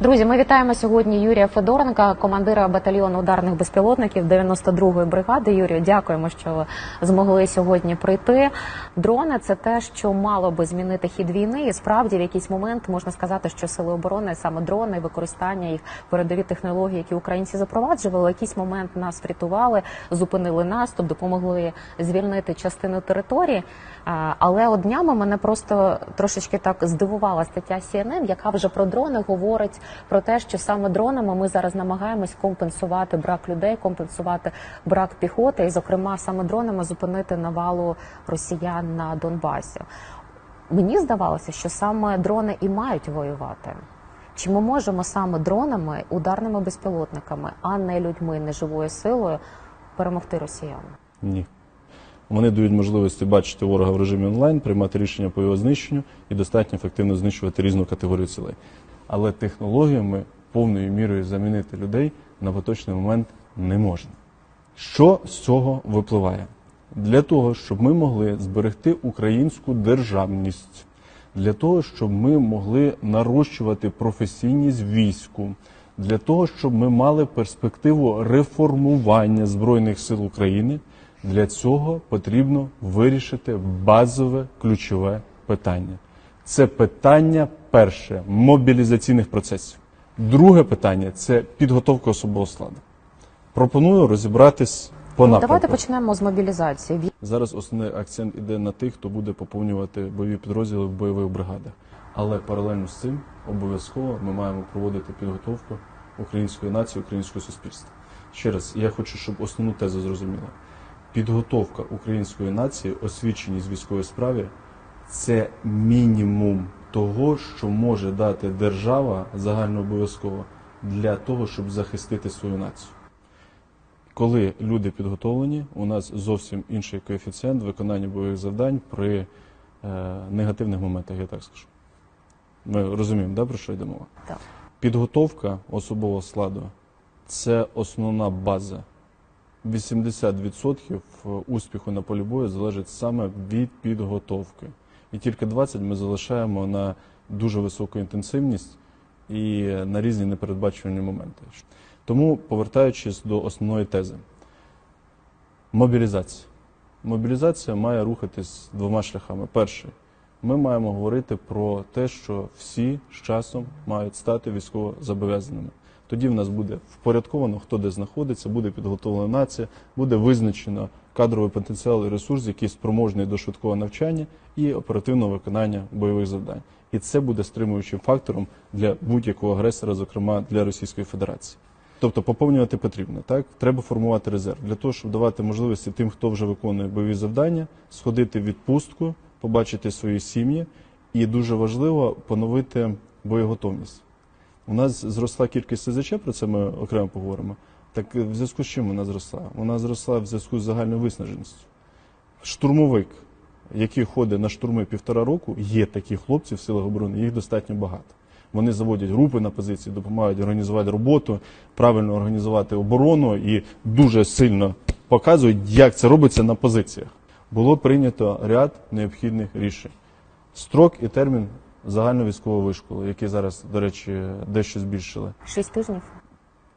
Друзі, ми вітаємо сьогодні Юрія Федоренка, командира батальйону ударних безпілотників 92-ї бригади. Юрію, дякуємо, що змогли сьогодні прийти. Дрони це те, що мало би змінити хід війни. І справді в якийсь момент можна сказати, що сили оборони саме дрони, використання їх передові технології, які українці запроваджували, якийсь момент нас врятували, зупинили наступ, допомогли звільнити частину території. Але от днями мене просто трошечки так здивувала стаття CNN, яка вже про дрони говорить про те, що саме дронами ми зараз намагаємось компенсувати брак людей, компенсувати брак піхоти, і, зокрема, саме дронами зупинити навалу росіян на Донбасі. Мені здавалося, що саме дрони і мають воювати. Чи ми можемо саме дронами, ударними безпілотниками, а не людьми, не живою силою перемогти росіян? Ні. Вони дають можливості бачити ворога в режимі онлайн, приймати рішення по його знищенню і достатньо ефективно знищувати різну категорію цілей. Але технологіями повною мірою замінити людей на поточний момент не можна. Що з цього випливає? Для того, щоб ми могли зберегти українську державність, для того, щоб ми могли нарощувати професійність війську, для того, щоб ми мали перспективу реформування Збройних сил України, для цього потрібно вирішити базове ключове питання. Це питання перше мобілізаційних процесів. Друге питання це підготовка особового складу. Пропоную розібратись по напрямку. Давайте почнемо з мобілізації. Зараз основний акцент іде на тих, хто буде поповнювати бойові підрозділи в бойових бригадах. Але паралельно з цим обов'язково ми маємо проводити підготовку української нації, українського суспільства. Ще раз, я хочу, щоб основну тезу зрозуміла. Підготовка української нації, освіченість в військовій справі це мінімум того, що може дати держава загальнообов'язково для того, щоб захистити свою націю. Коли люди підготовлені, у нас зовсім інший коефіцієнт виконання бойових завдань при е, негативних моментах, я так скажу. Ми розуміємо, да, про що йде мова? Так. Підготовка особового складу це основна база. 80% успіху на полі бою залежить саме від підготовки. І тільки 20% ми залишаємо на дуже високу інтенсивність і на різні непередбачувані моменти. Тому, повертаючись до основної тези, мобілізація. Мобілізація має рухатись двома шляхами. Перший, ми маємо говорити про те, що всі з часом мають стати військово зобов'язаними. Тоді в нас буде впорядковано, хто де знаходиться, буде підготовлена нація, буде визначено кадровий потенціал і ресурс, який спроможний до швидкого навчання і оперативного виконання бойових завдань. І це буде стримуючим фактором для будь-якого агресора, зокрема для Російської Федерації. Тобто поповнювати потрібно, так треба формувати резерв для того, щоб давати можливості тим, хто вже виконує бойові завдання, сходити в відпустку, побачити свої сім'ї, і дуже важливо поновити боєготовність. У нас зросла кількість СЗЧ, про це ми окремо поговоримо. Так в зв'язку з чим вона зросла? Вона зросла в зв'язку з загальною виснаженістю. Штурмовик, який ходить на штурми півтора року, є такі хлопці в силах оборони, їх достатньо багато. Вони заводять групи на позиції, допомагають організувати роботу, правильно організувати оборону і дуже сильно показують, як це робиться на позиціях. Було прийнято ряд необхідних рішень. Строк і термін загальновійськового вишколу, який зараз, до речі, дещо збільшили. Шість тижнів.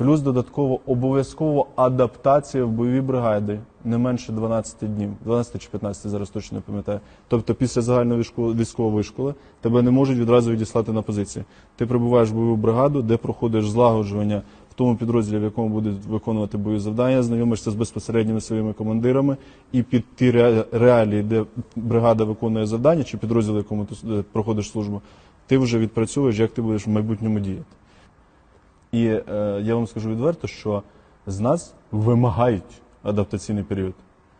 Плюс додатково обов'язково адаптація в бойові бригади не менше 12 днів, 12 чи 15, зараз точно не пам'ятаю. Тобто після загальної військової вишколи тебе не можуть відразу відіслати на позиції. Ти прибуваєш в бойову бригаду, де проходиш злагоджування в тому підрозділі, в якому будуть виконувати бойові завдання, знайомишся з безпосередніми своїми командирами, і під ті реалії, де бригада виконує завдання, чи підрозділ, якому ти проходиш службу, ти вже відпрацьовуєш, як ти будеш в майбутньому діяти. І е, я вам скажу відверто, що з нас вимагають адаптаційний період.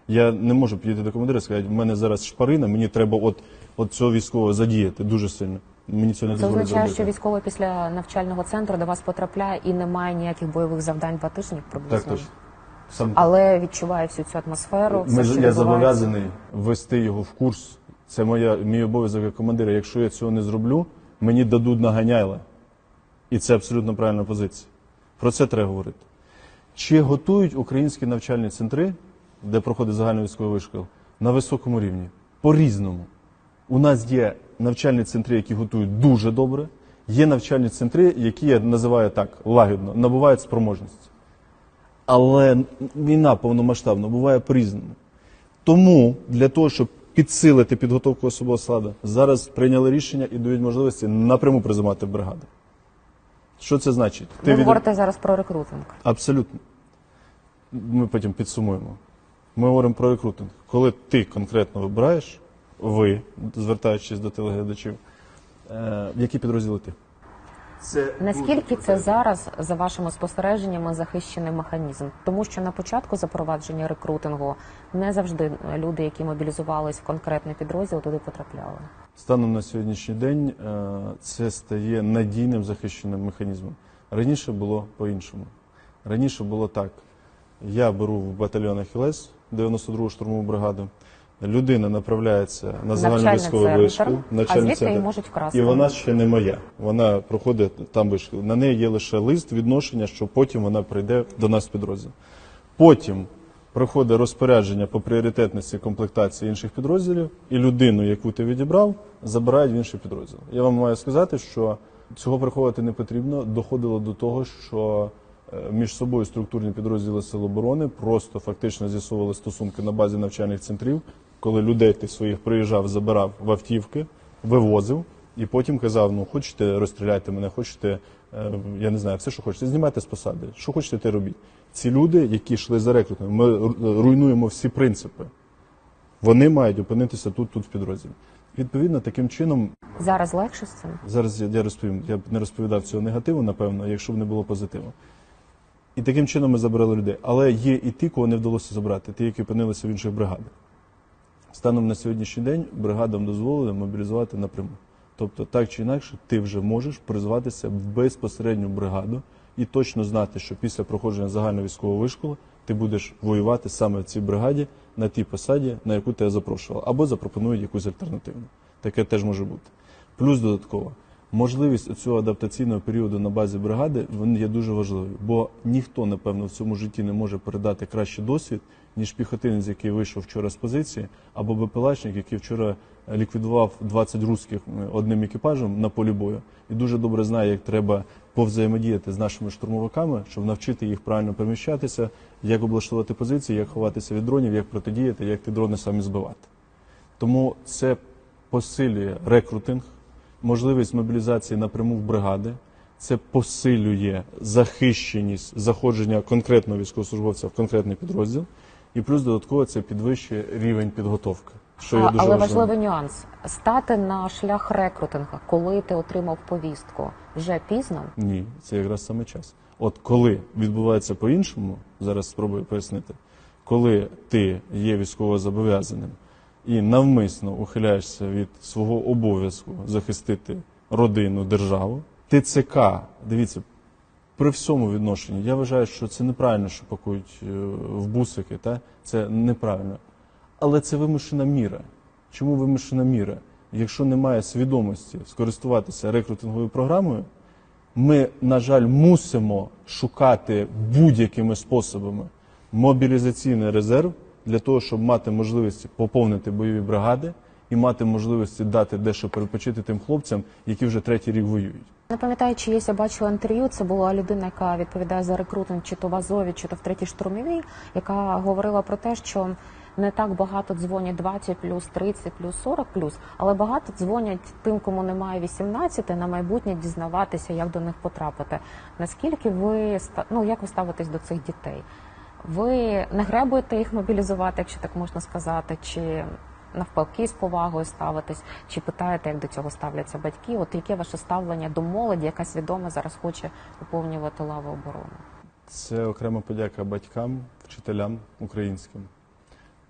Я не можу підійти до командира і сказати, в мене зараз шпарина, мені треба от, от цього військового задіяти дуже сильно. Мені цього не Це дозволять означає, зробити. що військовий після навчального центру до вас потрапляє і немає ніяких бойових завдань два тижні приблизно. Так точно. Сам Але відчуває всю цю атмосферу. Все, що я відбувається. зобов'язаний ввести його в курс. Це моя, мій обов'язок як командира. Якщо я цього не зроблю, мені дадуть наганяйла. І це абсолютно правильна позиція. Про це треба говорити. Чи готують українські навчальні центри, де проходить загальний військовий вишкіл, на високому рівні? По-різному. У нас є навчальні центри, які готують дуже добре, Є навчальні центри, які я називаю так лагідно, набувають спроможності. Але війна повномасштабна буває по-різному. Тому для того, щоб підсилити підготовку особового складу, зараз прийняли рішення і дають можливості напряму призимати в бригади. Що це значить? Ви від- говорите зараз про рекрутинг. Абсолютно. Ми потім підсумуємо. Ми говоримо про рекрутинг. Коли ти конкретно вибираєш, ви, звертаючись до телеглядачів, е, в які підрозділи ти? Це Наскільки це зараз, за вашими спостереженнями, захищений механізм? Тому що на початку запровадження рекрутингу не завжди люди, які мобілізувались в конкретний підрозділ, туди потрапляли. Станом на сьогоднішній день е, це стає надійним захищеним механізмом. Раніше було по-іншому. Раніше було так. Я беру в батальйон Ахілес 92-го штурмову бригаду. Людина направляється на загальну військову вишку, а звідти її центр. можуть вкрасти. І вона ще не моя. Вона проходить там вишку. На неї є лише лист відношення, що потім вона прийде до нас в підрозділ. Потім проходить розпорядження по пріоритетності комплектації інших підрозділів, і людину, яку ти відібрав, забирають в інший підрозділ. Я вам маю сказати, що цього приховувати не потрібно. Доходило до того, що е, між собою структурні підрозділи Сил оборони просто фактично з'ясовували стосунки на базі навчальних центрів, коли людей ти своїх приїжджав, забирав в автівки, вивозив. І потім казав: ну хочете розстріляйте мене, хочете, я не знаю, все, що хочете, знімайте з посади. Що хочете, те робіть. Ці люди, які йшли за рекрутингом, ми руйнуємо всі принципи. Вони мають опинитися тут, тут в підрозділі. Відповідно, таким чином, Зараз легше з цим. зараз я, я розповім, я б не розповідав цього негативу, напевно, якщо б не було позитиву. І таким чином ми забрали людей. Але є і ті, кого не вдалося забрати, ті, які опинилися в інших бригадах. Станом на сьогоднішній день бригадам дозволили мобілізувати напряму. Тобто, так чи інакше, ти вже можеш призватися в безпосередню бригаду і точно знати, що після проходження загальної військової вишколи ти будеш воювати саме в цій бригаді на тій посаді, на яку тебе запрошували, або запропонують якусь альтернативну. Таке теж може бути. Плюс додатково. Можливість цього адаптаційного періоду на базі бригади він є дуже важливою, бо ніхто, напевно, в цьому житті не може передати кращий досвід, ніж піхотинець, який вийшов вчора з позиції, або БПЛАшник, який вчора ліквідував 20 русських е, одним екіпажем на полі бою, і дуже добре знає, як треба повзаємодіяти з нашими штурмовиками, щоб навчити їх правильно переміщатися, як облаштувати позиції, як ховатися від дронів, як протидіяти, як ті дрони самі збивати. Тому це посилює рекрутинг, можливість мобілізації напряму в бригади. Це посилює захищеність заходження конкретного військовослужбовця в конкретний підрозділ, і плюс додатково це підвищує рівень підготовки. Що є дуже Але важливим. важливий нюанс стати на шлях рекрутингу, коли ти отримав повістку, вже пізно. Ні, це якраз саме час. От коли відбувається по-іншому, зараз спробую пояснити, коли ти є військовозобов'язаним і навмисно ухиляєшся від свого обов'язку захистити родину, державу, ТЦК, дивіться, при всьому відношенні, я вважаю, що це неправильно, що пакують е, в бусики, та? це неправильно. Але це вимушена міра. Чому вимушена міра? Якщо немає свідомості скористуватися рекрутинговою програмою, ми, на жаль, мусимо шукати будь-якими способами мобілізаційний резерв для того, щоб мати можливість поповнити бойові бригади і мати можливості дати дещо перепочити тим хлопцям, які вже третій рік воюють. Не пам'ятаю, чи є, я бачила інтерв'ю. Це була людина, яка відповідає за рекрутинг, чи то в Азові, чи то в третій штурмовій, яка говорила про те, що не так багато дзвонять 20 плюс, 30 плюс, 40 плюс, але багато дзвонять тим, кому немає 18, на майбутнє дізнаватися, як до них потрапити. Наскільки ви ну як ви ставитесь до цих дітей? Ви не гребуєте їх мобілізувати, якщо так можна сказати, чи навпаки з повагою ставитесь, чи питаєте, як до цього ставляться батьки? От яке ваше ставлення до молоді, яка свідомо зараз хоче поповнювати лаву оборони? Це окрема подяка батькам, вчителям українським,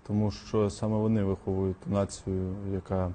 тому що саме вони виховують націю, яка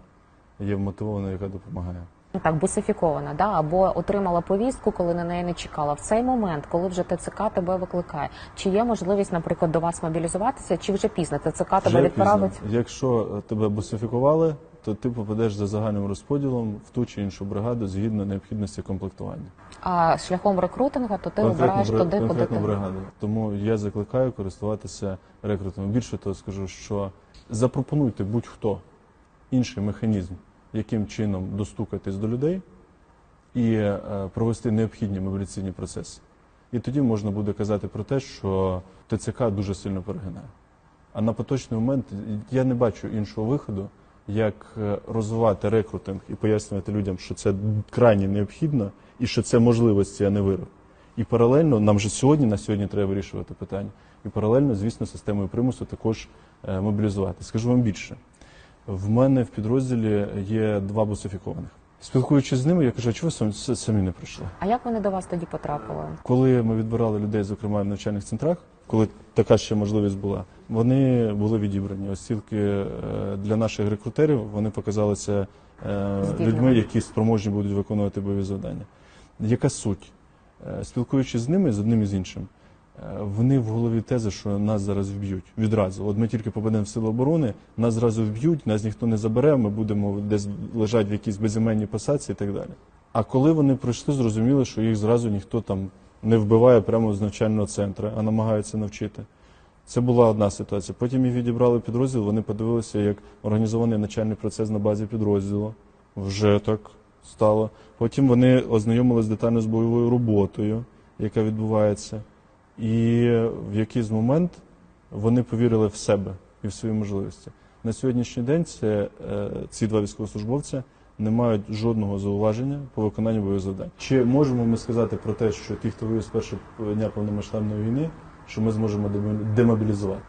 є вмотивована, яка допомагає. Так, бусифікована, да? або отримала повістку, коли на неї не чекала. В цей момент, коли вже ТЦК тебе викликає, чи є можливість, наприклад, до вас мобілізуватися, чи вже пізно ТЦК тебе відправить? пізно. Якщо тебе бусифікували, то ти попадеш за загальним розподілом в ту чи іншу бригаду згідно необхідності комплектування. А шляхом рекрутингу, то ти обираєш туди, куди конкретну ти бригаду. Тому я закликаю користуватися рекрутингом. Більше того скажу, що запропонуйте будь-хто інший механізм, яким чином достукатись до людей, і е, провести необхідні мобілізаційні процеси. І тоді можна буде казати про те, що ТЦК дуже сильно перегинає. А на поточний момент я не бачу іншого виходу, як е, розвивати рекрутинг і пояснювати людям, що це крайне необхідно і що це можливості, а не вирок. І паралельно нам же сьогодні на сьогодні треба вирішувати питання. І паралельно, звісно, системою примусу також е, мобілізувати. Скажу вам більше. В мене в підрозділі є два бусифікованих. Спілкуючись з ними, я кажу, а чого ви самі, самі не прийшли? А як вони до вас тоді потрапили? Коли ми відбирали людей, зокрема в навчальних центрах, коли така ще можливість була, вони були відібрані. Ось тільки е, для наших рекрутерів вони показалися е, людьми, які спроможні будуть виконувати бойові завдання. Яка суть? Е, Спілкуючись з ними, з одним і з іншим, вони в голові тези, що нас зараз вб'ють відразу. От ми тільки попадемо в силу оборони, нас зразу вб'ють, нас ніхто не забере, ми будемо десь лежати в якійсь безіменній посадці і так далі. А коли вони прийшли, зрозуміли, що їх зразу ніхто там не вбиває прямо з навчального центру, а намагається навчити. Це була одна ситуація. Потім їх відібрали підрозділ, вони подивилися, як організований навчальний процес на базі підрозділу. Вже так стало. Потім вони ознайомились детально з бойовою роботою, яка відбувається. І в якийсь момент вони повірили в себе і в свої можливості. На сьогоднішній день це, е, ці два військовослужбовця не мають жодного зауваження по виконанню бойових завдань. Чи можемо ми сказати про те, що ті, хто воює з першого дня повномасштабної війни, що ми зможемо демобілізувати?